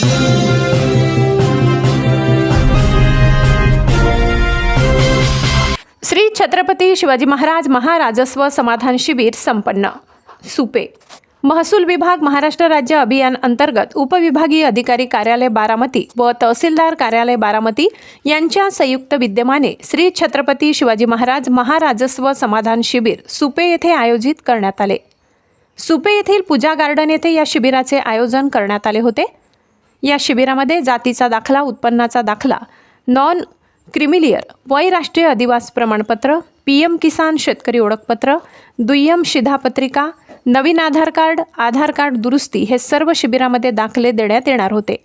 श्री छत्रपती शिवाजी महाराज महाराजस्व समाधान शिबिर संपन्न. सुपे. महसूल विभाग महाराष्ट्र राज्य अभियान अंतर्गत उपविभागीय अधिकारी कार्यालय बारामती व तहसीलदार कार्यालय बारामती यांच्या संयुक्त विद्यमाने श्री छत्रपती शिवाजी महाराज महाराजस्व समाधान शिबिर सुपे येथे आयोजित करण्यात आले. सुपे येथील पूजा गार्डन येथे या शिबिराचे आयोजन करण्यात आले होते. या शिबिरामध्ये जातीचा दाखला उत्पन्नाचा दाखला नॉन क्रिमिलियर वय राष्ट्रीय अधिवास प्रमाणपत्र पी एम किसान शेतकरी ओळखपत्र दुय्यम शिधापत्रिका नवीन आधार कार्ड आधार कार्ड दुरुस्ती हे सर्व शिबिरामध्ये दाखले देण्यात येणार होते.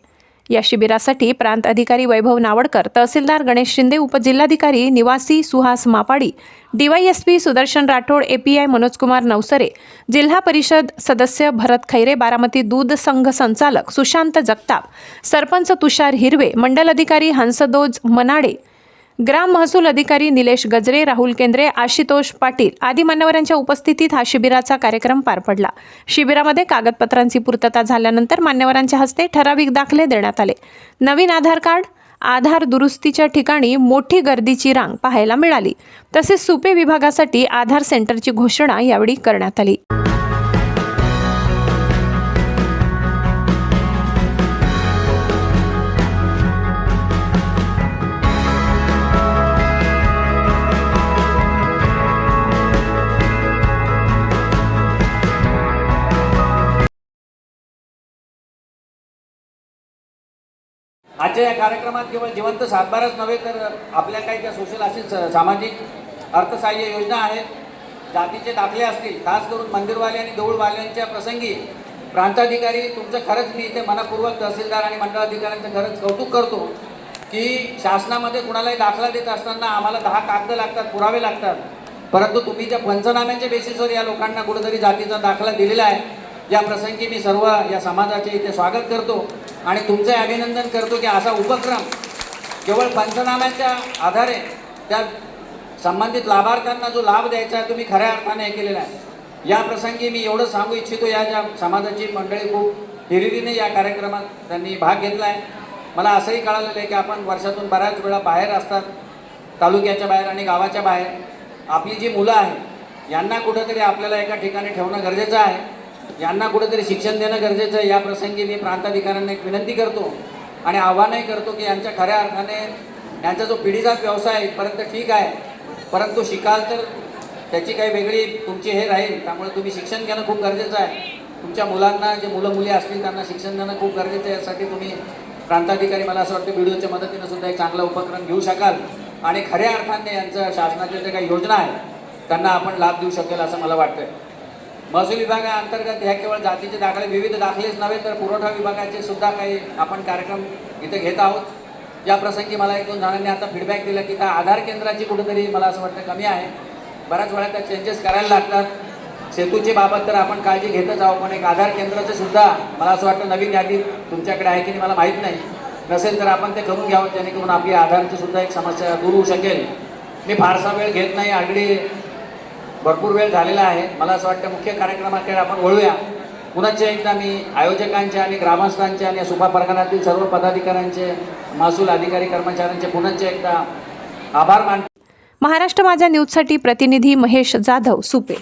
या शिबिरासाठी प्रांत अधिकारी वैभव नावडकर तहसीलदार गणेश शिंदे उपजिल्हाधिकारी निवासी सुहास मापाडी डीवायएसपी सुदर्शन राठोड एपीआय मनोजकुमार नवसरे जिल्हा परिषद सदस्य भरत खैरे बारामती दूध संघ संचालक सुशांत जगताप सरपंच तुषार हिरवे मंडल अधिकारी हंसदोज मनाडे ग्राम महसूल अधिकारी निलेश गजरे राहुल केंद्रे आशितोष पाटील आदी मान्यवरांच्या उपस्थितीत हा शिबिराचा कार्यक्रम पार पडला. शिबिरामध्ये कागदपत्रांची पूर्तता झाल्यानंतर मान्यवरांच्या हस्ते ठराविक दाखले देण्यात आले. नवीन आधार कार्ड आधार दुरुस्तीच्या ठिकाणी मोठी गर्दीची रांग पाहायला मिळाली. तसेच सुपे विभागासाठी आधार सेंटरची घोषणा यावेळी करण्यात आली. आजच्या या कार्यक्रमात केवळ जिवंत सातबारच नव्हे तर आपल्या काही त्या सोशल असेच सामाजिक अर्थसहाय्य योजना आहेत जातीचे दाखले असतील खास करून मंदिरवाले आणि देऊळवाल्यांच्या प्रसंगी प्रांताधिकारी तुमचं खरंच मी इथे मनपूर्वक तहसीलदार आणि मंडळाधिकाऱ्यांचं खरंच कौतुक करतो की शासनामध्ये कुणालाही दाखला देत असताना आम्हाला दहा कागद लागतात पुरावे लागतात. परंतु तुम्ही ज्या पंचनाम्यांच्या बेसिसवर या लोकांना कुठेतरी जातीचा दाखला दिलेला आहे या प्रसंगी मी सर्व या समाजाचे इथे स्वागत करतो. आणि तुमचे अभिनंदन करतो की असा उपक्रम केवळ पंचनाम्याच्या आधारे त्या संबंधित लाभार्थ्यांना जो लाभ द्यायचा आहे तुम्ही खऱ्या अर्थाने हे केलेला आहे. या प्रसंगी मी एवढं सांगू इच्छितो या ज्या समाजाची मंडळी खूप हिरिरीने या कार्यक्रमात त्यांनी भाग घेतला आहे. मला असंही कळालेलं आहे की आपण वर्षातून बऱ्याच वेळा बाहेर असतात तालुक्याच्या बाहेर आणि गावाच्या बाहेर. आपली जी मुलं आहेत यांना कुठंतरी आपल्याला एका ठिकाणी ठेवणं गरजेचं आहे. यांना कुठेतरी शिक्षण देणं गरजेचं आहे. या प्रसंगी मी प्रांताधिकाऱ्यांना एक विनंती करतो आणि आव्हानही करतो की यांच्या खऱ्या अर्थाने यांचा जो पिढीचा व्यवसाय आहे परंतु ठीक आहे. परंतु शिकाल तर त्याची काही वेगळी तुमची हे राहील. त्यामुळे तुम्ही शिक्षण घेणं खूप गरजेचं आहे. तुमच्या मुलांना जे मुलं मुली असतील त्यांना शिक्षण देणं खूप गरजेचं आहे. यासाठी तुम्ही प्रांताधिकारी मला असं वाटतं व्हिडिओच्या मदतीनं सुद्धा एक चांगला उपक्रम घेऊ शकाल. आणि खऱ्या अर्थाने यांचं शासनाच्या ज्या काही योजना आहेत त्यांना आपण लाभ देऊ शकेल असं मला वाटतं महसूल विभागाअंतर्गत ह्या केवळ जातीचे दाखले विविध दाखलेच नव्हे तर पुरवठा विभागाचे सुद्धा काही आपण कार्यक्रम इथे घेत आहोत. या प्रसंगी मला एक दोन जणांनी आता फीडबॅक दिला की त्या आधार केंद्राची कुठेतरी मला असं वाटतं कमी आहे. बऱ्याच वेळा त्या चेंजेस करायला लागतात. सेतूची बाबत तर आपण काळजी घेतच आहोत पण एक आधार केंद्राचं सुद्धा मला असं वाटतं नवीन यादी तुमच्याकडे आहे की नाही मला माहीत नाही. नसेल तर आपण ते करून घ्यावं जेणेकरून आपली आधारची सुद्धा एक समस्या दूर होऊ शकेल. मी फारसा वेळ घेत नाही आगडी भरपूर वेळ झालेला आहे. मला असं वाटतं मुख्य कार्यक्रमाकडे आपण वळूया. पुन्हा एकदा मी आयोजकांचे आणि ग्रामस्थांचे आणि सुपा परगणातील सर्व पदाधिकाऱ्यांचे महसूल अधिकारी कर्मचाऱ्यांचे पुन्हा एकदा आभार मानतो. महाराष्ट्र माझ्या न्यूजसाठी प्रतिनिधी महेश जाधव सुपे.